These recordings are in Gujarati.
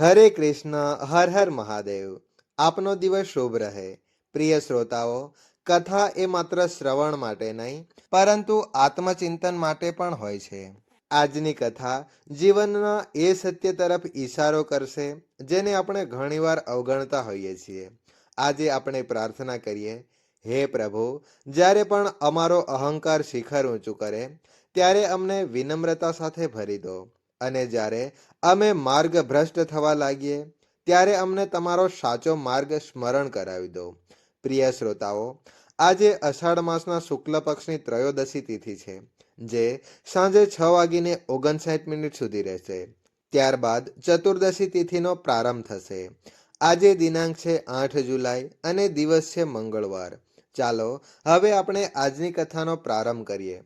હરે કૃષ્ણ, હર હર મહાદેવ. આપનો દિવસ શુભ રહે. પ્રિય શ્રોતાઓ, કથા એ માત્ર શ્રવણ માટે નહીં, પરંતુ આત્મચિંતન માટે પણ હોય છે. આજની કથા જીવનના એ સત્ય તરફ ઈશારો કરશે, જેને આપણે ઘણીવાર અવગણતા હોઈએ છીએ. આજે આપણે પ્રાર્થના કરીએ, હે પ્રભુ, જ્યારે પણ અમારો અહંકાર શિખર ઊંચું કરે, ત્યારે અમને વિનમ્રતા સાથે ભરી દો. અને જ્યારે અમે માર્ગ ભ્રષ્ટ થવા લાગીએ, ત્યારે અમને તમારો સાચો માર્ગ સ્મરણ કરાવી દો. પ્રિય શ્રોતાઓ, આજે અષાઢ માસના શુક્લ પક્ષની ત્રયોદશી તિથિ છે, જે સાંજે છ વાગીને ઓગણસાઠ મિનિટ સુધી રહેશે. ત્યારબાદ ચતુર્દશી તિથિનો પ્રારંભ થશે. આજે દિનાંક છે આઠ જુલાઈ અને દિવસ છે મંગળવાર. ચાલો, હવે આપણે આજની કથાનો પ્રારંભ કરીએ.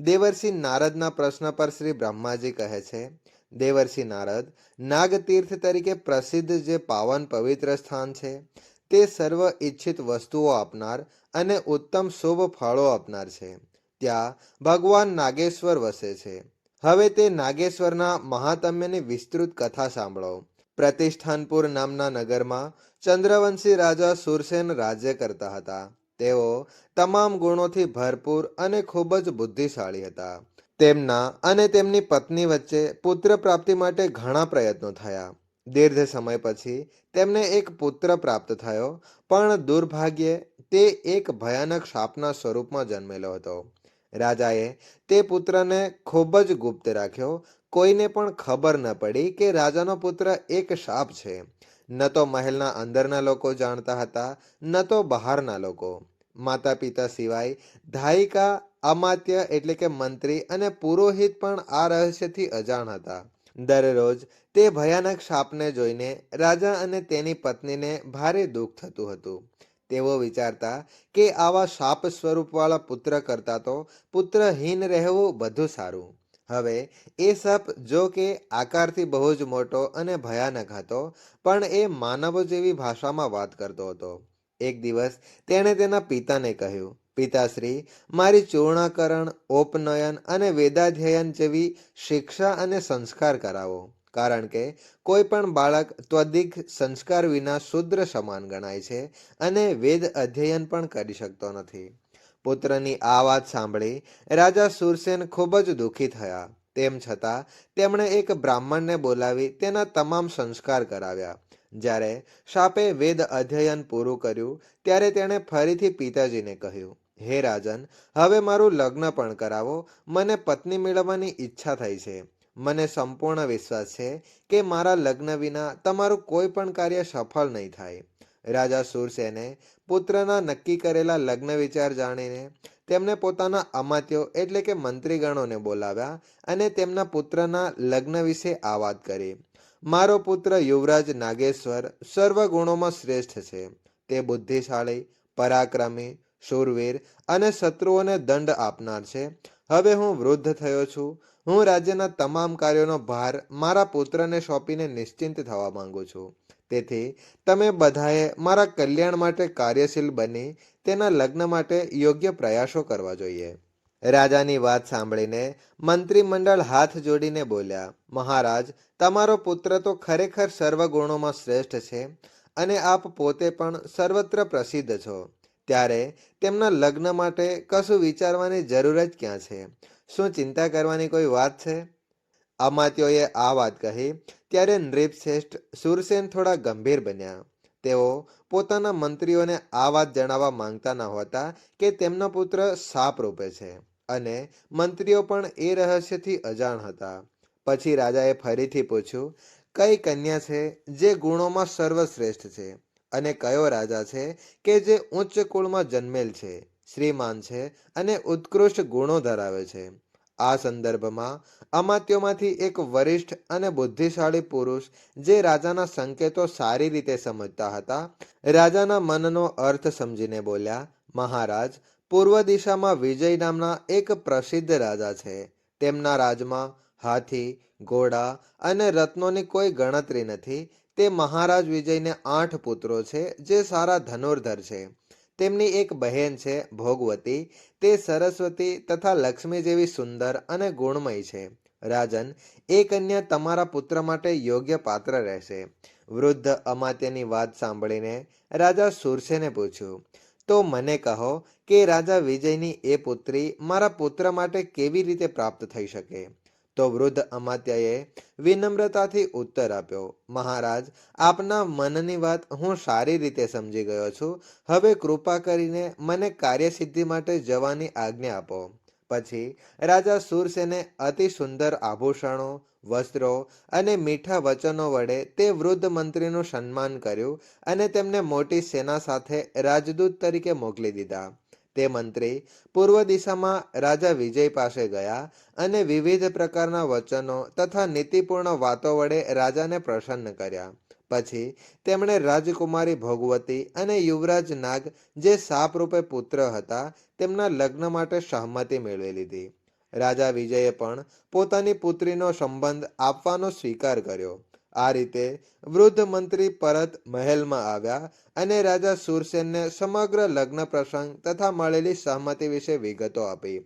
દેવર્ષિ નારદના પ્રશ્ન પર શ્રી બ્રહ્માજી કહે છે, દેવર્ષિ નારદ, નાગતીર્થ તરીકે પ્રસિદ્ધ જે પાવન પવિત્ર સ્થાન છે, તે સર્વ ઈચ્છિત વસ્તુઓ આપનાર અને ઉત્તમ શુભ ફળો આપનાર છે. ત્યાં ભગવાન નાગેશ્વર વસે છે. હવે તે નાગેશ્વરના મહાતમ્યની વિસ્તૃત કથા સાંભળો. પ્રતિષ્ઠાનપુર નામના નગરમાં ચંદ્રવંશી રાજા સુરસેન રાજ્ય કરતા હતા. તેઓ તમામ ગુણોથી ભરપૂર અને ખૂબ જ બુદ્ધિશાળી હતા. તેમના અને તેમની પત્ની વચ્ચે પુત્ર પ્રાપ્તિ માટે ઘણા પ્રયત્નો થયા. દીર્ઘ સમય પછી તેમને એક પુત્ર પ્રાપ્ત થયો, પણ દુર્ભાગ્યે તે એક ભયાનક શાપના સ્વરૂપમાં જન્મેલો હતો. રાજાએ તે પુત્રને ખૂબ જ ગુપ્ત રાખ્યો, કોઈને પણ ખબર ન પડી કે રાજાનો પુત્ર એક શાપ છે. ન તો મહેલના અંદરના લોકો જાણતા હતા, ન તો બહારના લોકો. માતા પિતા સિવાય ધાયિકા, અમાત્ય એટલે કે મંત્રી અને પુરોહિત પણ આ રહસ્યથી અજાણ હતા. દરરોજ તે ભયાનક શાપને જોઈને રાજા અને તેની પત્નીને ભારે દુઃખ થતું હતું. તેઓ વિચારતા કે આવા સાપ સ્વરૂપવાળા પુત્ર કરતાં તો પુત્રહીન રહેવું બધું સારું. હવે, એ સપ જો કે આકારથી બહુ જ મોટો અને ભયાનક હતો, પણ એ માનવો જેવી ભાષામાં વાત કરતો હતો. એક દિવસ તેણે તેના પિતાને કહ્યું, પિતાશ્રી, મારી ચૂર્ણાકરણ ઓપનયન અને વેદાધ્યયન જેવી શિક્ષા અને સંસ્કાર કરાવો, કારણ કે કોઈ પણ બાળક ત્વદિક સંસ્કાર વિના શુદ્ર સમાન ગણાય છે અને વેદ અધ્યયન પણ કરી શકતો નથી. પુત્રની આ વાત સાંભળી રાજા સુરસેન ખૂબ જ દુઃખી થયા. તેમ છતાં, તેમણે એક બ્રાહ્મણને બોલાવી તેના તમામ સંસ્કાર કરાવ્યા. જ્યારે શાપે વેદ અધ્યયન પૂરું કર્યું, ત્યારે તેણે ફરીથી પિતાજીને કહ્યું, હે રાજન, હવે મારું લગ્ન પણ કરાવો. મને પત્ની મેળવવાની ઈચ્છા થઈ છે. મને સંપૂર્ણ વિશ્વાસ છે કે મારા લગ્ન વિના તમારું કોઈ પણ કાર્ય સફળ નહીં થાય. રાજા સુરસેને પુત્રના નક્કી કરેલા લગ્ન વિચાર જાણીને તેમણે પોતાના અમાત્યો એટલે કે મંત્રીગણોને બોલાવ્યા અને તેમના પુત્રના લગ્ન વિશે આ વાત કરી. મારો પુત્ર યુવરાજ નાગેશ્વર સર્વ ગુણોમાં શ્રેષ્ઠ છે. તે બુદ્ધિશાળી, પરાક્રમી, શૂરવીર અને શત્રુઓને દંડ આપનાર છે. હવે હું વૃદ્ધ થયો છું. હું રાજ્યના તમામ કાર્યોનો ભાર મારા પુત્રને સોંપીને નિશ્ચિંત થવા માંગુ છું. તેથી તમે બધાએ મારા કલ્યાણ માટે કાર્યશીલ બની તેના લગ્ન માટે યોગ્ય પ્રયાસો કરવા જોઈએ. રાજાની વાત સાંભળીને મંત્રીમંડળ હાથ જોડીને બોલ્યા, મહારાજ, તમારો પુત્ર તો ખરેખર સર્વ ગુણોમાં શ્રેષ્ઠ છે અને આપ પોતે પણ સર્વત્ર પ્રસિદ્ધ છો. ત્યારે તેમના લગ્ન માટે કશું વિચારવાની જરૂર જ ક્યાં છે? શું ચિંતા કરવાની કોઈ વાત છે? અમાત્યોએ આ વાત કહી, ત્યારે નૃપશ્રેષ્ઠ સુરસેન થોડા ગંભીર બન્યા. તેઓ પોતાના મંત્રીઓને આ વાત જણાવવા માંગતા ન હોતા કે તેમનો પુત્ર સાપ રૂપે છે અને મંત્રીઓ પણ એ રહસ્યથી અજાણ હતા. પછી રાજાએ ફરીથી પૂછ્યું, કઈ કન્યા છે જે ગુણોમાં સર્વશ્રેષ્ઠ છે? અને કયો રાજા છે કે જે ઉચ્ચ કુળમાં જન્મેલ છે, શ્રીમાન છે અને ઉત્કૃષ્ટ ગુણો ધરાવે છે? આ સંદર્ભમાં અમાત્યોમાંથી એક વરિષ્ઠ અને બુદ્ધિશાળી પુરુષ જે રાજાના સંકેતો સારી રીતે સમજતા હતા, રાજાના મનનો અર્થ સમજીને બોલ્યા, મહારાજ, પૂર્વ દિશામાં વિજય નામના એક પ્રસિદ્ધ રાજા છે. તેમના રાજમાં હાથી, ઘોડા અને રત્નોની કોઈ ગણતરી નથી. તે મહારાજ વિજયને આઠ પુત્રો છે જે સારા ધનુર્ધર છે. તેમની એક બહેન છે, ભોગવતી. તે સરસ્વતી તથા લક્ષ્મી જેવી સુંદર અને ગુણમય છે. રાજન, એ કન્યા તમારા પુત્ર માટે યોગ્ય પાત્ર રહેશે. વૃદ્ધ અમાત્યની વાત સાંભળીને રાજા સુરસેને પૂછ્યું, તો મને કહો કે રાજા વિજયની એ પુત્રી મારા પુત્ર માટે કેવી રીતે પ્રાપ્ત થઈ શકે? તો વૃદ્ધ અમાત્યએ વિનમ્રતાથી ઉત્તર આપ્યો, મહારાજ, આપના મનની વાત હું સારી રીતે સમજી ગયો છું. હવે કૃપા કરીને મને કાર્યસિદ્ધિ માટે જવાની આજ્ઞા આપો. પછી રાજા સુરસેને અતિ સુંદર આભૂષણો, વસ્ત્રો અને મીઠા વચનો વડે તે વૃદ્ધ મંત્રીનું સન્માન કર્યું અને તેમને મોટી સેના સાથે રાજદૂત તરીકે મોકલી દીધા. તે મંત્રી પૂર્વ દિશામાં રાજા વિજય પાસે ગયા અને વિવિધ પ્રકારના વચનો તથા નીતિપૂર્ણ વાતો વડે રાજાને પ્રસન્ન કર્યા. પછી તેમણે રાજકુમારી ભોગવતી અને યુવરાજ નાગ જે સાપરૂપે પુત્ર હતા તેમના લગ્ન માટે સહમતિ મેળવી લીધી. રાજા વિજયે પણ પોતાની પુત્રીનો સંબંધ આપવાનો સ્વીકાર કર્યો. આ રીતે વૃદ્ધ મંત્રી પરત મહેલમાં આવ્યા અને રાજા સુરસેનને સમગ્ર લગ્ન પ્રસંગ તથા મળેલી સહમતિ વિશે વિગતો આપી.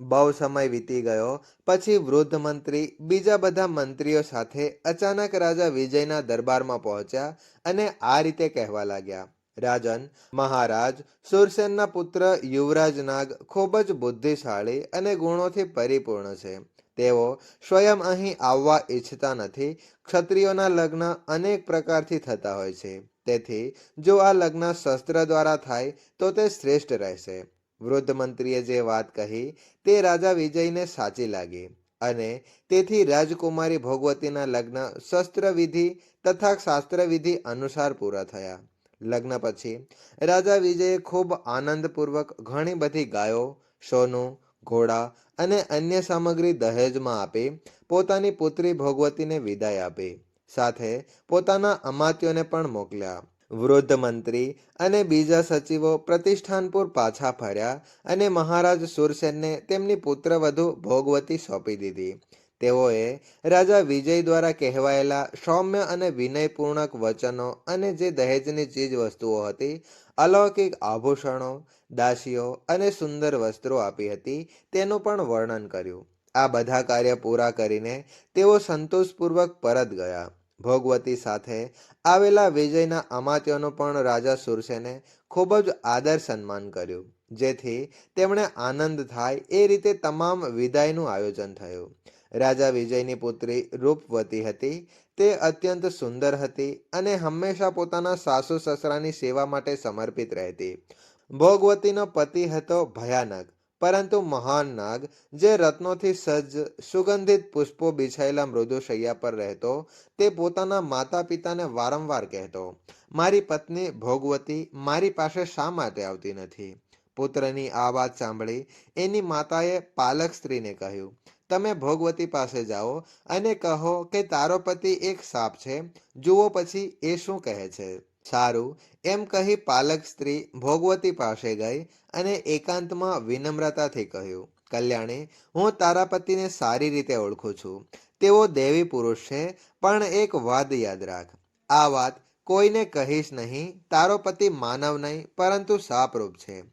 બહુ સમય વીતી ગયો, પછી વૃદ્ધ મંત્રી બીજા બધા મંત્રીઓ સાથે અચાનક રાજા વિજયના દરબારમાં પહોંચ્યા અને આ રીતે કહેવા લાગ્યા. રાજન, મહારાજ, સુરસેનના પુત્ર યુવરાજ નાગ ખૂબ જ બુદ્ધિશાળી અને ગુણોથી પરિપૂર્ણ છે. તેઓ સ્વયં અહીં આવવા ઈચ્છતા નથી. ક્ષત્રિયોના લગ્ન અનેક પ્રકારથી થતા હોય છે. તેથી, જો આ લગ્ન શસ્ત્ર દ્વારા થાય, તો તે શ્રેષ્ઠ રહેશે. વૃદ્ધ મંત્રીએ જે વાત કહી, તે રાજા વિજયને સાચી લાગી. અને તેથી રાજકુમારી ભોગવતીના લગ્ન શસ્ત્રવિધિ તથા શાસ્ત્રવિધિ અનુસાર પૂરા થયા. લગ્ન પછી રાજા વિજયે ખૂબ આનંદપૂર્વક ઘણી બધી ગાયો, સોનું ઘોડા અને અન્ય સામગ્રી દહેજમાં આપી, પોતાની પુત્રી ભોગવતીને વિદાય આપી. સાથે પોતાના અમાત્યોને પણ મોકલ્યા. વૃદ્ધ મંત્રી અને બીજા સચિવો પ્રતિષ્ઠાનપુર પાછા ફર્યા અને મહારાજ સુરસેનને તેમની પુત્રવધુ ભોગવતી સોંપી દીધી. તેઓએ રાજા વિજય દ્વારા કહેવાયેલા સૌમ્ય અને વિનયપૂર્ણક વચનો અને જે દહેજની ચીજ વસ્તુઓ હતી, અલૌકિક આભૂષણો, દાસીઓ અને સુંદર વસ્ત્રો આપી હતી, તેનું પણ વર્ણન કર્યું. આ બધા કાર્ય પૂરા કરીને તેઓ સંતોષપૂર્વક પરત ગયા. ભોગવતી સાથે આવેલા વિજયના અમાત્યોનો પણ રાજા સુરસેને ખૂબ જ આદર સન્માન કર્યું, જેથી તેમણે આનંદ થાય એ રીતે તમામ વિદાયનું આયોજન થયું. રાજા વિજયની પુત્રી રૂપવતી હતી. તે અત્યંત સુંદર હતી અને હંમેશા પોતાના સાસુ સસરાની સેવા માટે સમર્પિત રહેતી. ભોગવતીનો પતિ હતો ભયાનક, પરંતુ મહાન નાગ, જે રત્નોથી સજ્જ, સુગંધિત પુષ્પો બિછાયેલા મૃદુશૈયા પર રહેતો, તે પોતાના માતા પિતાને વારંવાર કહેતો, મારી પત્ની ભોગવતી મારી પાસે શા માટે આવતી નથી? પુત્રની આ વાત સાંભળી એની માતાએ પાલક સ્ત્રીને કહ્યું તમે ભોગવતી પાસે જાઓ અને કહો કે તારો પતિ એક સાપ છે, જુઓ પછી એ શું કહે છે. સારું, એમ કહી પાલક સ્ત્રી ભોગવતી પાસે ગઈ અને એકાંતમાં વિનમ્રતાથી કહ્યું, કલ્યાણી, હું તારા પતિને સારી રીતે ઓળખું છું. તેઓ દેવી પુરુષ છે, પણ એક વાદ યાદ રાખ. આ વાત કોઈને કહીશ નહીં, તારો પતિ માનવ નહીં, પરંતુ સાપરૂપ છે.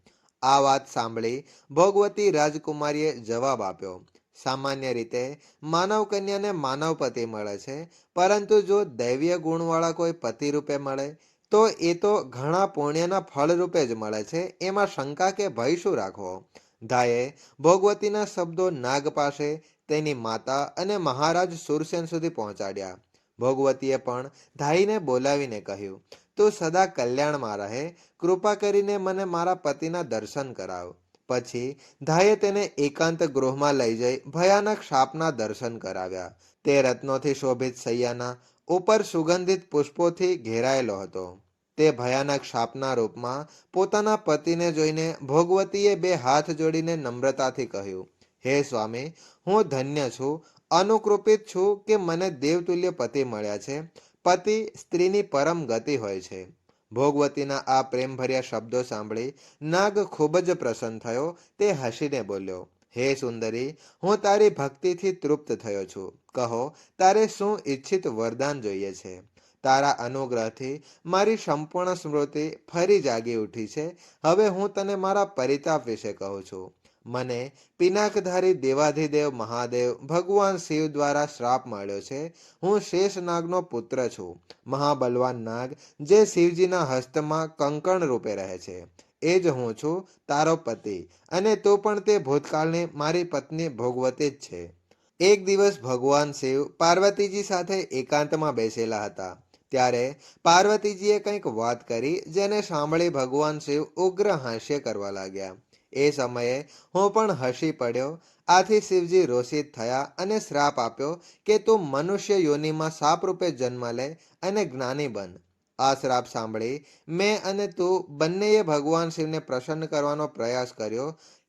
આ વાત સાંભળી ભોગવતી રાજકુમારીએ જવાબ આપ્યો સામાન્ય રીતે માનવ કન્યાને માનવ પતિ મળે છે. પરંતુ જો દૈવીય ગુણવાળા કોઈ પતિ રૂપે મળે, તો એ તો ઘણા પુણ્યના ફળ રૂપે જ મળે છે. એમાં શંકા કે ભય શું રાખવો? ધાયે, ભોગવતીના શબ્દો નાગ પાસે તેની માતા અને મહારાજ સુરસેન સુધી પહોંચાડ્યા. ભોગવતીએ પણ ધાઈને બોલાવીને કહ્યું, તું સદા કલ્યાણમાં રહે. કૃપા કરીને મને મારા પતિના દર્શન કરાવ. પછી ધાયે તેને એકાંત ગૃહમાં લઈ જઈ ભયાનક સાપના દર્શન કરાવ્યા. તે રત્નોથી શોભિત સૈયાના ઉપર સુગંધિત પુષ્પોથી ઘેરાયેલો હતો. તે ભયાનક સાપના રૂપમાં પોતાના પતિને જોઈને ભોગવતીએ બે હાથ જોડીને નમ્રતાથી કહ્યું, હે સ્વામી, હું ધન્ય છું, અનુકૃપિત છું કે મને દેવતુલ્ય પતિ મળ્યા છે. પતિ સ્ત્રીની પરમ ગતિ હોય છે. ભોગવતીના આ પ્રેમભર્યા શબ્દો સાંભળી નાગ ખૂબ જ પ્રસન્ન થયો. તે હસીને બોલ્યો, હે સુંદરી, હું તારી ભક્તિથી તૃપ્ત થયો છું. કહો, તારે શું ઈચ્છિત વરદાન જોઈએ છે? તારા અનુગ્રહથી મારી સંપૂર્ણ સ્મૃતિ ફરી જાગી ઉઠી છે. હવે હું તને મારા પરિતાપ વિશે કહું છું. મને પિનાકધારી દેવાધિદેવ મહાદેવ ભગવાન શિવ દ્વારા શ્રાપ મળ્યો છે. હું શેષ નાગનો પુત્ર છું. મહાબલવાન નાગ, જે શિવજીના હસ્તમાં કંકણ રૂપે રહે છે. એ જ હું છું, તારો પતિ. અને તો પણ તે ભૂતકાળને મારી પત્ની ભોગવતી જ છે. એક દિવસ ભગવાન શિવ પાર્વતીજી સાથે એકાંતમાં બેસેલા હતા. ત્યારે પાર્વતીજીએ કંઈક વાત કરી, જેને સાંભળી ભગવાન શિવ ઉગ્ર હાસ્ય કરવા લાગ્યા. એ સમયે હું પણ હસી પડ્યો. આથી શિવજી રોષિત થયા અને શ્રાપ આપ્યો કે તું મનુષ્ય યોનિમાં સાપ રૂપે જન્મ લે અને જ્ઞાની બન. આ શ્રાપ સાંભળી મેં અને તું બંનેએ ભગવાન શિવને પ્રસન્ન કરવાનો પ્રયાસ કર્યો.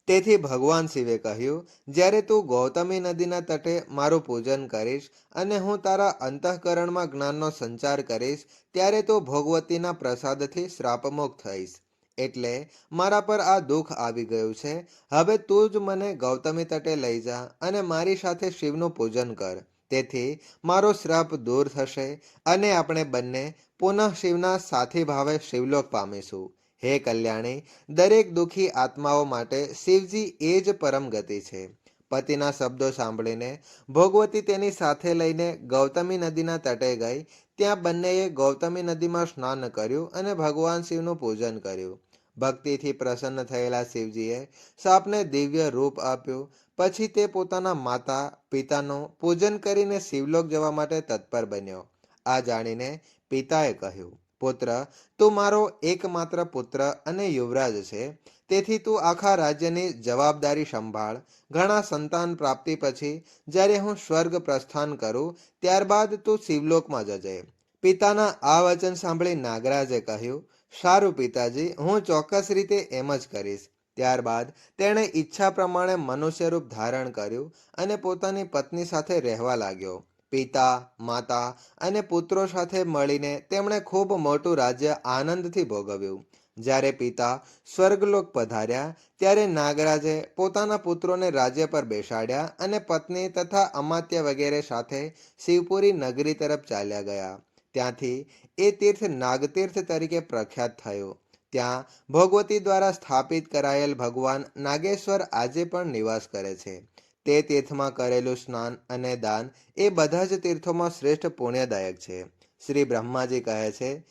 તેથી ભગવાન શિવે કહ્યું, જ્યારે તું ગૌતમી નદીના તટે મારું પૂજન કરીશ અને હું તારા અંતઃકરણમાં જ્ઞાનનો સંચાર કરીશ, ત્યારે તું ભોગવતીના પ્રસાદથી શ્રાપમુક્ત થઈશ. એટલે મારા પર આ દુઃખ આવી ગયું છે. હવે તું જ મને ગૌતમી તટે લઈ જા અને મારી સાથે શિવનું પૂજન કર. તેથી મારો શ્રાપ દૂર થશે અને આપણે બંને પુનઃ શિવના સાથી ભાવે શિવલોક પામીશું. હે કલ્યાણી, દરેક દુઃખી આત્માઓ માટે શિવજી એ જ પરમ ગતિ છે. પતિના શબ્દો સાંભળીને ભોગવતી તેની સાથે લઈને ગૌતમી નદીના તટે ગઈ. ત્યાં બંનેએ ગૌતમી નદીમાં સ્નાન કર્યું અને ભગવાન શિવનું પૂજન કર્યું. ભક્તિથી પ્રસન્ન થયેલા શિવજીએ સાપને દિવ્ય રૂપ આપ્યું. પછી તે પોતાના માતા, પિતાનું પૂજન કરીને શિવલોક જવા માટે તત્પર બન્યો. આ જાણીને પિતાએ કહ્યું, પુત્ર, તું મારો એકમાત્ર પુત્ર અને યુવરાજ છે. તેથી તું આખા રાજ્યની જવાબદારી સંભાળ. ઘણા સંતાન પ્રાપ્તિ પછી, જ્યારે હું સ્વર્ગ પ્રસ્થાન કરું, ત્યારબાદ તું શિવલોકમાં જજે. પિતાના આ વચન સાંભળી નાગરાજે કહ્યું, સારું પિતાજી, હું ચોક્કસ રીતે એમ જ કરીશ. ત્યારબાદ તેણે ઈચ્છા પ્રમાણે મનુષ્ય રૂપ ધારણ કર્યું અને પોતાની પત્ની સાથે રહેવા લાગ્યો. પિતા, માતા અને પુત્રો સાથે મળીને તેમણે ખૂબ મોટું રાજ્ય આનંદથી ભોગવ્યું. જ્યારે પિતા સ્વર્ગલોક પધાર્યા, ત્યારે નાગરાજે પોતાના પુત્રોને રાજ્ય પર બેસાડ્યા અને પત્ની તથા અમાત્ય વગેરે સાથે શિવપુરી નગરી તરફ ચાલ્યા ગયા. ત્યાંથી એ તીર્થ નાગતીર્થ તરીકે પ્રખ્યાત થયું. ત્યાં ભગવતી દ્વારા સ્થાપિત કરાયેલ ભગવાન નાગેશ્વર આજે પણ નિવાસ કરે છે. તે તીર્થમાં કરેલું સ્નાન અને દાન એ બધા જ તીર્થોમાં શ્રેષ્ઠ પુણ્યદાયક છે. શ્રી બ્રહ્માજી કહે છે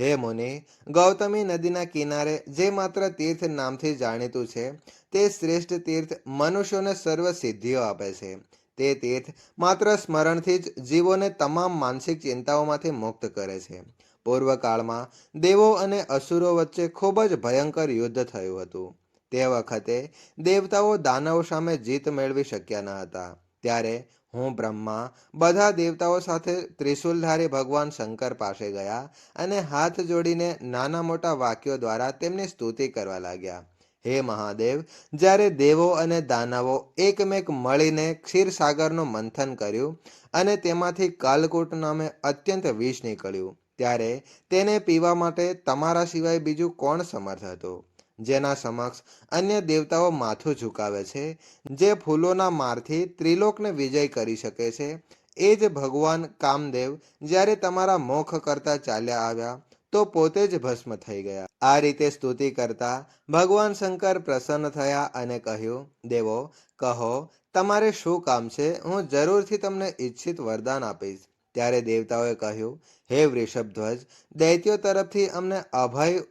હે મુનિ, ગૌતમી નદીના કિનારે જે માત્ર તીર્થ નામથી જાણીતું છે, તે શ્રેષ્ઠ તીર્થ મનુષ્યોને સર્વ સિદ્ધિઓ આપે છે. તે તીર્થ માત્ર સ્મરણથી જ જીવોને તમામ માનસિક ચિંતાઓમાંથી મુક્ત કરે છે. પૂર્વકાળમાં દેવો અને અસુરો વચ્ચે ખૂબ જ ભયંકર યુદ્ધ થયું હતું. તે વખતે દેવતાઓ દાનવ સામે જીત મેળવી શક્યા ન હતા. ત્યારે હું બ્રહ્મા, બધા દેવતાઓ સાથે ત્રિશુલધારી ભગવાન શંકર પાસે ગયા અને હાથ જોડીને નાના મોટા વાક્યો દ્વારા તેમની સ્તુતિ કરવા લાગ્યા. હે મહાદેવ, જ્યારે દેવો અને દાનવો એકમેક મળીને ક્ષીરસાગરનું મંથન કર્યું અને તેમાંથી કાલકૂટ નામે અત્યંત વિષ નીકળ્યું, ત્યારે તેને પીવા માટે તમારા સિવાય બીજું કોણ સમર્થ હતું? જેના સમક્ષ અન્ય દેવતાઓ માથું ઝુકાવે છે, જે ફૂલોના મારથી ત્રિલોકને વિજય કરી શકે છે. એ જ ભગવાન કામદેવ જ્યારે તમારા મોખ કરતા ચાલ્યા આવ્યા, તો પોતે જ ભસ્મ થઈ ગયા. આ રીતે સ્તુતિ કરતા ભગવાન શંકર પ્રસન્ન થયા અને કહ્યું, દેવો, કહો, તમારે શું કામ છે? હું જરૂરથી તમને ઈચ્છિત વરદાન આપીશ. ત્યારે દેવતાઓએ કહ્યું, હે વૃષભધ્વજ, દૈત્યો તરફથી અમને અભય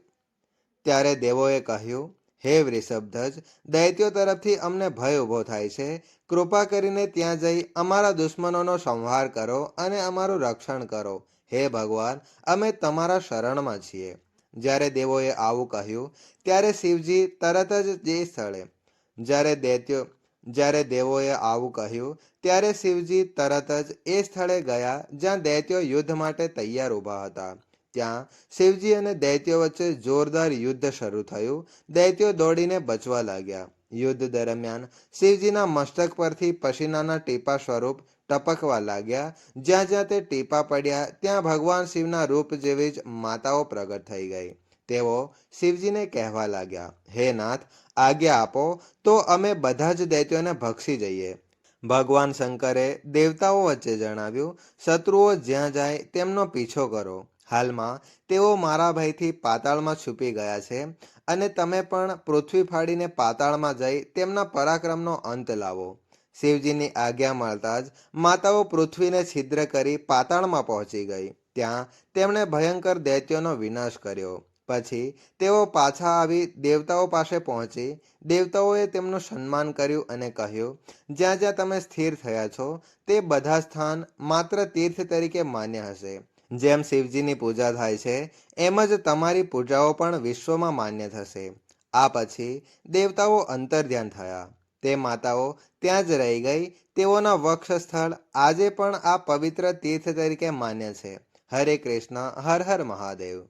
ત્યારે દેવોએ કહ્યું, હે વૃષભધ્વજ, દૈત્યો તરફથી અમને ભય ઊભો થાય છે. કૃપા કરીને ત્યાં જઈ અમારા દુશ્મનોનો સંહાર કરો અને અમારું રક્ષણ કરો. હે ભગવાન, અમે તમારા શરણમાં છીએ. જ્યારે દેવોએ આવું કહ્યું, ત્યારે શિવજી તરત જ જે સ્થળે, જ્યારે દૈત્યો, જ્યારે દેવોએ આવું કહ્યું, ત્યારે શિવજી તરત જ એ સ્થળે ગયા જ્યાં દૈત્યો યુદ્ધ માટે તૈયાર ઊભા હતા. ત્યાં શિવજી અને દૈત્યો વચ્ચે જોરદાર યુદ્ધ શરૂ થયું. દૈત્યો દોડીને બચવા લાગ્યા. યુદ્ધ દરમિયાન શિવજીના મસ્તક પરથી પસીનાના ટીપા સ્વરૂપ ટપકવા લાગ્યા. જ્યાં જ્યાં તે ટીપા પડ્યા, ત્યાં ભગવાન શિવના રૂપ જેવી જ માતાઓ પ્રગટ થઈ ગઈ. તેઓ શિવજીને કહેવા લાગ્યા, હે નાથ, આજ્ઞા આપો, તો અમે બધા જ દૈત્યોને ભક્ષી જઈએ. ભગવાન શંકરે દેવતાઓ વચ્ચે જણાવ્યું, શત્રુઓ જ્યાં જાય, તેમનો પીછો કરો. હાલમાં તેઓ મારા ભયથી પાતાળમાં છુપી ગયા છે અને તમે પણ પૃથ્વી ફાડીને પાતાળમાં જઈ તેમના પરાક્રમનો અંત લાવો. શિવજીની આજ્ઞા મળતા જ માતાઓ પૃથ્વીને છિદ્ર કરી પાતાળમાં પહોંચી ગઈ. ત્યાં તેમણે ભયંકર દૈત્યોનો વિનાશ કર્યો. પછી તેઓ પાછા આવી દેવતાઓ પાસે પહોંચી. દેવતાઓએ તેમનું સન્માન કર્યું અને કહ્યું, જ્યાં જ્યાં તમે સ્થિર થયા છો, તે બધા સ્થાન માત્ર તીર્થ તરીકે માન્ય હશે. જેમ શિવજીની પૂજા થાય છે, એમ જ તમારી પૂજાઓ પણ વિશ્વમાં માન્ય થશે. આ પછી દેવતાઓ અંતર્ધ્યાન થયા. તે માતાઓ ત્યાં જ રહી ગઈ. તેઓના વક્ષ સ્થળ આજે પણ આ પવિત્ર તીર્થ તરીકે માન્ય છે. હરે કૃષ્ણ, હર હર મહાદેવ.